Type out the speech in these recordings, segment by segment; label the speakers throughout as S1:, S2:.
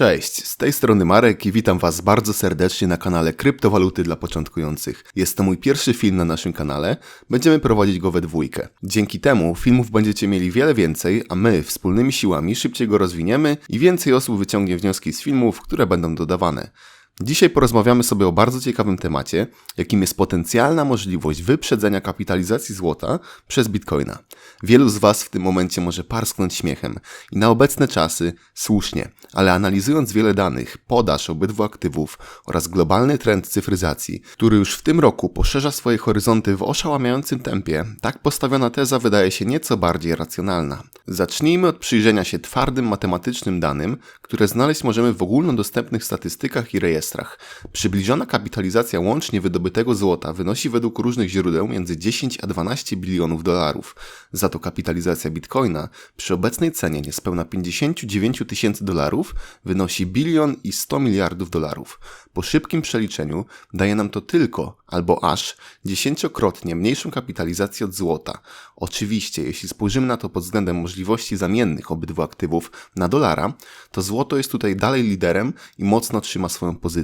S1: Cześć, z tej strony Marek i witam Was bardzo serdecznie na kanale Kryptowaluty dla początkujących. Jest to mój pierwszy film na naszym kanale, będziemy prowadzić go we dwójkę. Dzięki temu filmów będziecie mieli wiele więcej, a my wspólnymi siłami szybciej go rozwiniemy i więcej osób wyciągnie wnioski z filmów, które będą dodawane. Dzisiaj porozmawiamy sobie o bardzo ciekawym temacie, jakim jest potencjalna możliwość wyprzedzenia kapitalizacji złota przez bitcoina. Wielu z Was w tym momencie może parsknąć śmiechem i na obecne czasy słusznie, ale analizując wiele danych, podaż obydwu aktywów oraz globalny trend cyfryzacji, który już w tym roku poszerza swoje horyzonty w oszałamiającym tempie, tak postawiona teza wydaje się nieco bardziej racjonalna. Zacznijmy od przyjrzenia się twardym matematycznym danym, które znaleźć możemy w ogólnodostępnych statystykach i rejestrach. Przybliżona kapitalizacja łącznie wydobytego złota wynosi według różnych źródeł między 10 a 12 bilionów dolarów. Za to kapitalizacja bitcoina przy obecnej cenie niespełna 59 tysięcy dolarów wynosi bilion i 100 miliardów dolarów. Po szybkim przeliczeniu daje nam to tylko albo aż dziesięciokrotnie mniejszą kapitalizację od złota. Oczywiście, jeśli spojrzymy na to pod względem możliwości zamiennych obydwu aktywów na dolara, to złoto jest tutaj dalej liderem i mocno trzyma swoją pozycję.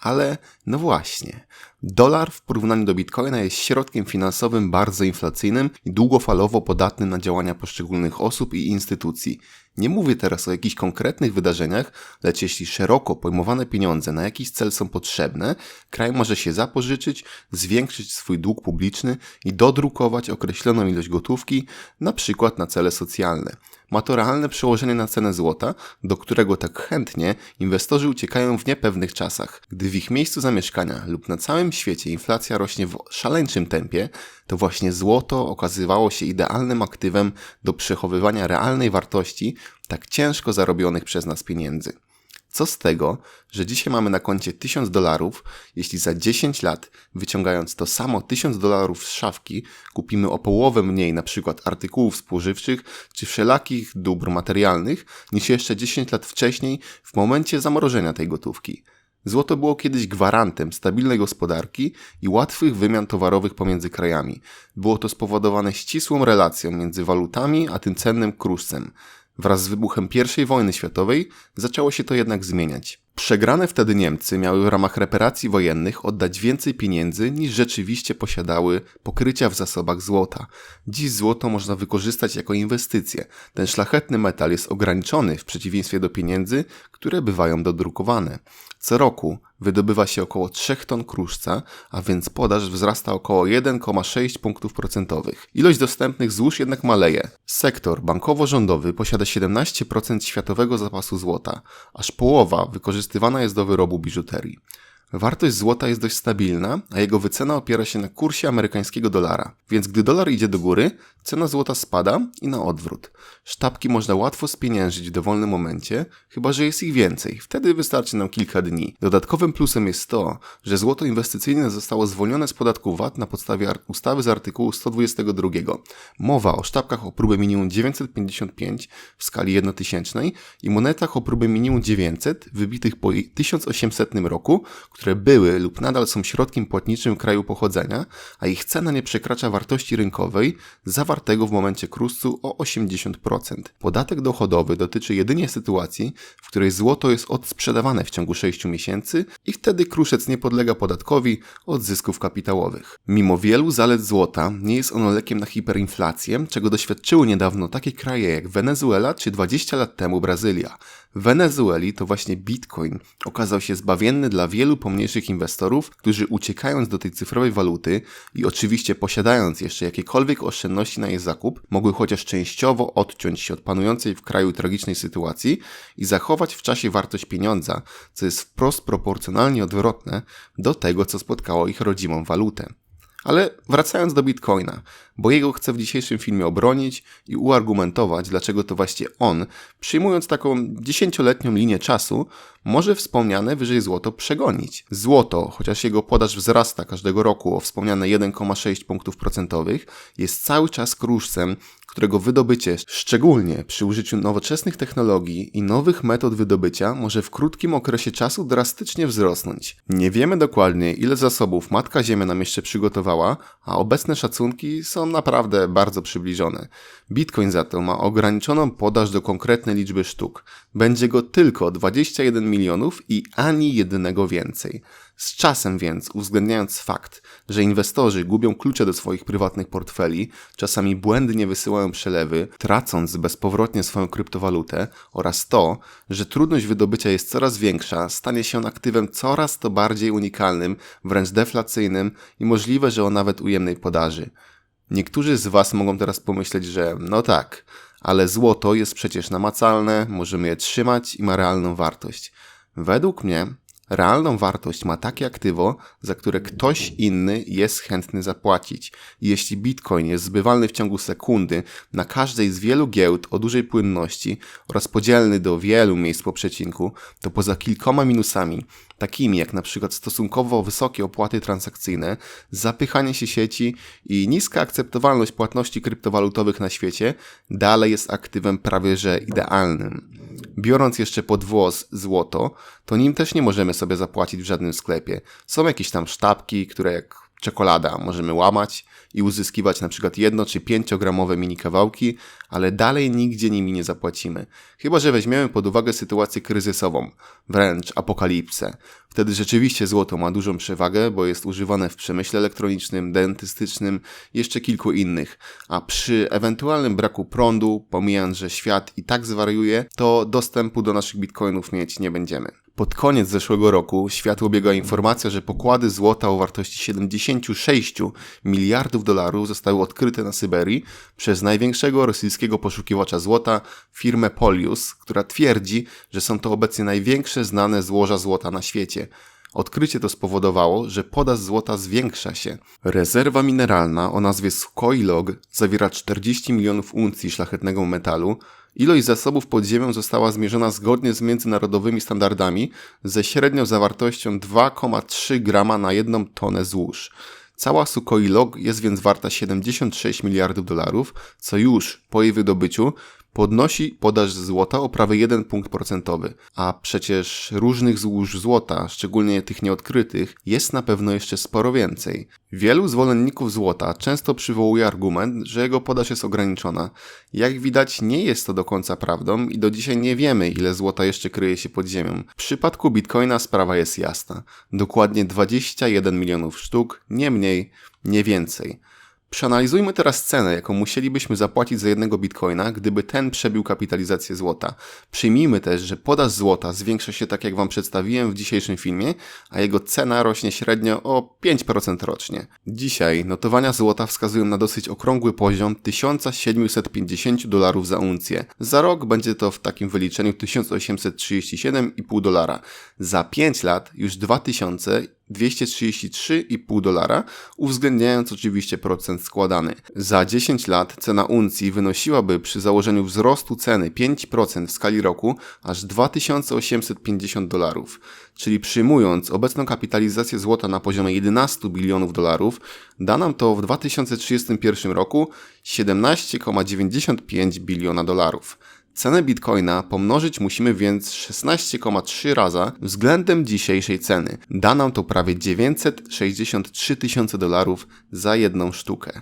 S1: Ale no właśnie, dolar w porównaniu do bitcoina jest środkiem finansowym bardzo inflacyjnym i długofalowo podatnym na działania poszczególnych osób i instytucji. Nie mówię teraz o jakichś konkretnych wydarzeniach, lecz jeśli szeroko pojmowane pieniądze na jakiś cel są potrzebne, kraj może się zapożyczyć, zwiększyć swój dług publiczny i dodrukować określoną ilość gotówki, na przykład na cele socjalne. Ma to realne przełożenie na cenę złota, do którego tak chętnie inwestorzy uciekają w niepewnych czasach. Gdy w ich miejscu zamieszkania lub na całym świecie inflacja rośnie w szaleńczym tempie, to właśnie złoto okazywało się idealnym aktywem do przechowywania realnej wartości tak ciężko zarobionych przez nas pieniędzy. Co z tego, że dzisiaj mamy na koncie 1000 dolarów, jeśli za 10 lat, wyciągając to samo 1000 dolarów z szafki, kupimy o połowę mniej na przykład artykułów spożywczych czy wszelakich dóbr materialnych niż jeszcze 10 lat wcześniej w momencie zamrożenia tej gotówki. Złoto było kiedyś gwarantem stabilnej gospodarki i łatwych wymian towarowych pomiędzy krajami. Było to spowodowane ścisłą relacją między walutami a tym cennym kruszcem. Wraz z wybuchem I wojny światowej zaczęło się to jednak zmieniać. Przegrane wtedy Niemcy miały w ramach reparacji wojennych oddać więcej pieniędzy niż rzeczywiście posiadały pokrycia w zasobach złota. Dziś złoto można wykorzystać jako inwestycję. Ten szlachetny metal jest ograniczony w przeciwieństwie do pieniędzy, które bywają dodrukowane. Co roku wydobywa się około 3 ton kruszca, a więc podaż wzrasta około 1,6 punktów procentowych. Ilość dostępnych złóż jednak maleje. Sektor bankowo-rządowy posiada 17% światowego zapasu złota, aż połowa wykorzystywana jest do wyrobu biżuterii. Wartość złota jest dość stabilna, a jego wycena opiera się na kursie amerykańskiego dolara. Więc gdy dolar idzie do góry, cena złota spada i na odwrót. Sztabki można łatwo spieniężyć w dowolnym momencie, chyba że jest ich więcej. Wtedy wystarczy nam kilka dni. Dodatkowym plusem jest to, że złoto inwestycyjne zostało zwolnione z podatku VAT na podstawie ustawy z artykułu 122. Mowa o sztabkach o próbę minimum 955 w skali jednotysięcznej i monetach o próbę minimum 900 wybitych po 1800 roku, które były lub nadal są środkiem płatniczym kraju pochodzenia, a ich cena nie przekracza wartości rynkowej zawartego w momencie kruszcu o 80%. Podatek dochodowy dotyczy jedynie sytuacji, w której złoto jest odsprzedawane w ciągu 6 miesięcy i wtedy kruszec nie podlega podatkowi od zysków kapitałowych. Mimo wielu zalet złota, nie jest ono lekiem na hiperinflację, czego doświadczyły niedawno takie kraje jak Wenezuela czy 20 lat temu Brazylia. W Wenezueli to właśnie Bitcoin okazał się zbawienny dla wielu pomniejszych inwestorów, którzy uciekając do tej cyfrowej waluty i oczywiście posiadając jeszcze jakiekolwiek oszczędności na jej zakup, mogły chociaż częściowo odciąć się od panującej w kraju tragicznej sytuacji i zachować w czasie wartość pieniądza, co jest wprost proporcjonalnie odwrotne do tego, co spotkało ich rodzimą walutę. Ale wracając do Bitcoina, bo jego chcę w dzisiejszym filmie obronić i uargumentować, dlaczego to właśnie on, przyjmując taką dziesięcioletnią linię czasu, może wspomniane wyżej złoto przegonić. Złoto, chociaż jego podaż wzrasta każdego roku o wspomniane 1,6 punktów procentowych, jest cały czas kruszcem, którego wydobycie, szczególnie przy użyciu nowoczesnych technologii i nowych metod wydobycia, może w krótkim okresie czasu drastycznie wzrosnąć. Nie wiemy dokładnie, ile zasobów Matka Ziemia nam jeszcze przygotowała, a obecne szacunki są naprawdę bardzo przybliżone. Bitcoin za to ma ograniczoną podaż do konkretnej liczby sztuk. Będzie go tylko 21 milionów i ani jednego więcej. Z czasem więc, uwzględniając fakt, że inwestorzy gubią klucze do swoich prywatnych portfeli, czasami błędnie wysyłają przelewy, tracąc bezpowrotnie swoją kryptowalutę oraz to, że trudność wydobycia jest coraz większa, stanie się on aktywem coraz to bardziej unikalnym, wręcz deflacyjnym i możliwe, że o nawet ujemnej podaży. Niektórzy z Was mogą teraz pomyśleć, że no tak, ale złoto jest przecież namacalne, możemy je trzymać i ma realną wartość. Według mnie Realną wartość ma takie aktywo, za które ktoś inny jest chętny zapłacić. Jeśli bitcoin jest zbywalny w ciągu sekundy na każdej z wielu giełd o dużej płynności oraz podzielny do wielu miejsc po przecinku, to poza kilkoma minusami, takimi jak na przykład stosunkowo wysokie opłaty transakcyjne, zapychanie się sieci i niska akceptowalność płatności kryptowalutowych na świecie, dalej jest aktywem prawie że idealnym. Biorąc jeszcze pod włos złoto, to nim też nie możemy sobie zapłacić w żadnym sklepie. Są jakieś tam sztabki, które jak czekolada możemy łamać i uzyskiwać na przykład jedno czy pięciogramowe mini kawałki, ale dalej nigdzie nimi nie zapłacimy. Chyba, że weźmiemy pod uwagę sytuację kryzysową, wręcz apokalipsę. Wtedy rzeczywiście złoto ma dużą przewagę, bo jest używane w przemyśle elektronicznym, dentystycznym, jeszcze kilku innych. A przy ewentualnym braku prądu, pomijając, że świat i tak zwariuje, to dostępu do naszych bitcoinów mieć nie będziemy. Pod koniec zeszłego roku światło biegła informacja, że pokłady złota o wartości 76 miliardów dolarów zostały odkryte na Syberii przez największego rosyjskiego poszukiwacza złota, firmę Polius, która twierdzi, że są to obecnie największe znane złoża złota na świecie. Odkrycie to spowodowało, że podaż złota zwiększa się. Rezerwa mineralna o nazwie Skoilog zawiera 40 milionów uncji szlachetnego metalu, Ilość zasobów pod ziemią została zmierzona zgodnie z międzynarodowymi standardami ze średnią zawartością 2,3 grama na jedną tonę złóż. Cała Sukhoi Log jest więc warta 76 miliardów dolarów, co już po jej wydobyciu podnosi podaż złota o prawie 1 punkt procentowy, a przecież różnych złóż złota, szczególnie tych nieodkrytych, jest na pewno jeszcze sporo więcej. Wielu zwolenników złota często przywołuje argument, że jego podaż jest ograniczona. Jak widać, nie jest to do końca prawdą i do dzisiaj nie wiemy, ile złota jeszcze kryje się pod ziemią. W przypadku bitcoina sprawa jest jasna. Dokładnie 21 milionów sztuk, nie mniej, nie więcej. Przeanalizujmy teraz cenę, jaką musielibyśmy zapłacić za jednego bitcoina, gdyby ten przebił kapitalizację złota. Przyjmijmy też, że podaż złota zwiększa się tak jak Wam przedstawiłem w dzisiejszym filmie, a jego cena rośnie średnio o 5% rocznie. Dzisiaj notowania złota wskazują na dosyć okrągły poziom 1750 dolarów za uncję. Za rok będzie to w takim wyliczeniu 1837,5 dolara. Za 5 lat już 2000 233,5 dolara, uwzględniając oczywiście procent składany. Za 10 lat cena uncji wynosiłaby przy założeniu wzrostu ceny 5% w skali roku aż 2850 dolarów. Czyli przyjmując obecną kapitalizację złota na poziomie 11 bilionów dolarów, da nam to w 2031 roku 17,95 biliona dolarów. Cenę bitcoina pomnożyć musimy więc 16,3 raza względem dzisiejszej ceny. Da nam to prawie 963 tysiące dolarów za jedną sztukę.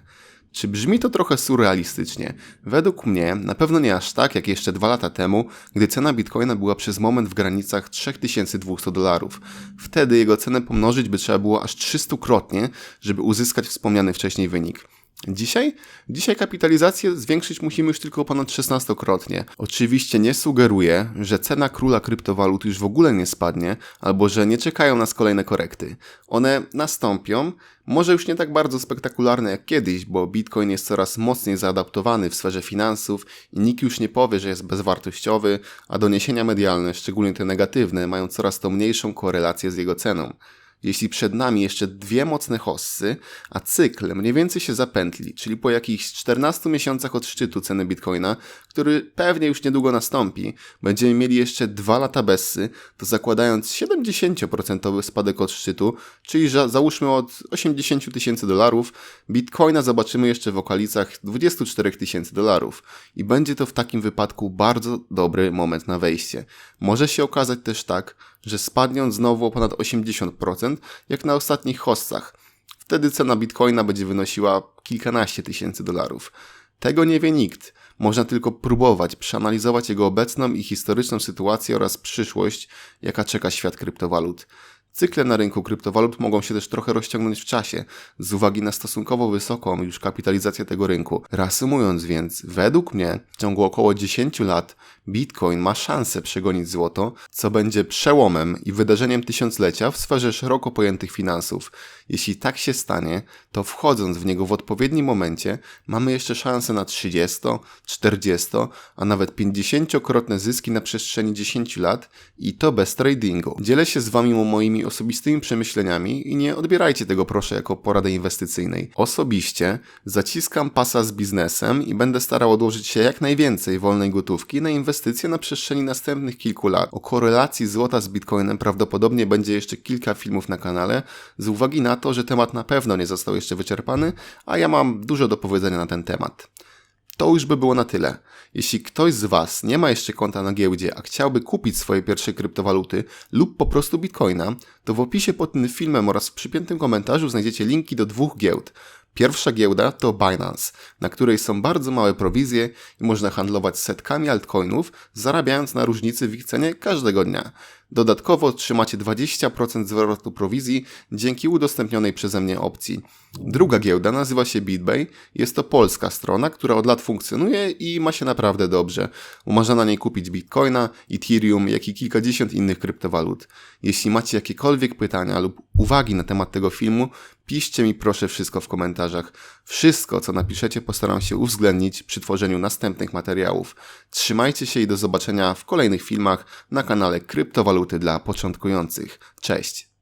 S1: Czy brzmi to trochę surrealistycznie? Według mnie na pewno nie aż tak jak jeszcze dwa lata temu, gdy cena bitcoina była przez moment w granicach 3200 dolarów. Wtedy jego cenę pomnożyć by trzeba było aż 300-krotnie, żeby uzyskać wspomniany wcześniej wynik. Dzisiaj? Dzisiaj kapitalizację zwiększyć musimy już tylko ponad 16-krotnie. Oczywiście nie sugeruję, że cena króla kryptowalut już w ogóle nie spadnie, albo że nie czekają nas kolejne korekty. One nastąpią, może już nie tak bardzo spektakularne jak kiedyś, bo Bitcoin jest coraz mocniej zaadaptowany w sferze finansów i nikt już nie powie, że jest bezwartościowy, a doniesienia medialne, szczególnie te negatywne, mają coraz to mniejszą korelację z jego ceną jeśli przed nami jeszcze dwie mocne hossy, a cykl mniej więcej się zapętli, czyli po jakichś 14 miesiącach od szczytu ceny bitcoina, który pewnie już niedługo nastąpi, będziemy mieli jeszcze dwa lata bessy, to zakładając 70% spadek od szczytu, czyli załóżmy od 80 tysięcy dolarów, bitcoina zobaczymy jeszcze w okolicach 24 tysięcy dolarów. I będzie to w takim wypadku bardzo dobry moment na wejście. Może się okazać też tak, że spadnie on znowu o ponad 80%, jak na ostatnich hostach. Wtedy cena bitcoina będzie wynosiła kilkanaście tysięcy dolarów. Tego nie wie nikt. Można tylko próbować przeanalizować jego obecną i historyczną sytuację oraz przyszłość, jaka czeka świat kryptowalut. Cykle na rynku kryptowalut mogą się też trochę rozciągnąć w czasie, z uwagi na stosunkowo wysoką już kapitalizację tego rynku. Reasumując więc, według mnie w ciągu około 10 lat Bitcoin ma szansę przegonić złoto, co będzie przełomem i wydarzeniem tysiąclecia w sferze szeroko pojętych finansów. Jeśli tak się stanie, to wchodząc w niego w odpowiednim momencie, mamy jeszcze szansę na 30, 40, a nawet 50-krotne zyski na przestrzeni 10 lat i to bez tradingu. Dzielę się z Wami moimi osobistymi przemyśleniami i nie odbierajcie tego proszę jako porady inwestycyjnej. Osobiście zaciskam pasa z biznesem i będę starał odłożyć się jak najwięcej wolnej gotówki na inwestycje na przestrzeni następnych kilku lat. O korelacji złota z bitcoinem prawdopodobnie będzie jeszcze kilka filmów na kanale, z uwagi na to, że temat na pewno nie został jeszcze wyczerpany, a ja mam dużo do powiedzenia na ten temat. To już by było na tyle. Jeśli ktoś z Was nie ma jeszcze konta na giełdzie, a chciałby kupić swoje pierwsze kryptowaluty lub po prostu bitcoina, to w opisie pod tym filmem oraz w przypiętym komentarzu znajdziecie linki do dwóch giełd. Pierwsza giełda to Binance, na której są bardzo małe prowizje i można handlować setkami altcoinów, zarabiając na różnicy w ich cenie każdego dnia. Dodatkowo otrzymacie 20% zwrotu prowizji dzięki udostępnionej przeze mnie opcji. Druga giełda nazywa się BitBay. Jest to polska strona, która od lat funkcjonuje i ma się naprawdę dobrze. Można na niej kupić Bitcoina, Ethereum, jak i kilkadziesiąt innych kryptowalut. Jeśli macie jakiekolwiek pytania lub uwagi na temat tego filmu, piszcie mi proszę wszystko w komentarzach. Wszystko, co napiszecie, postaram się uwzględnić przy tworzeniu następnych materiałów. Trzymajcie się i do zobaczenia w kolejnych filmach na kanale Kryptowaluty dla początkujących. Cześć!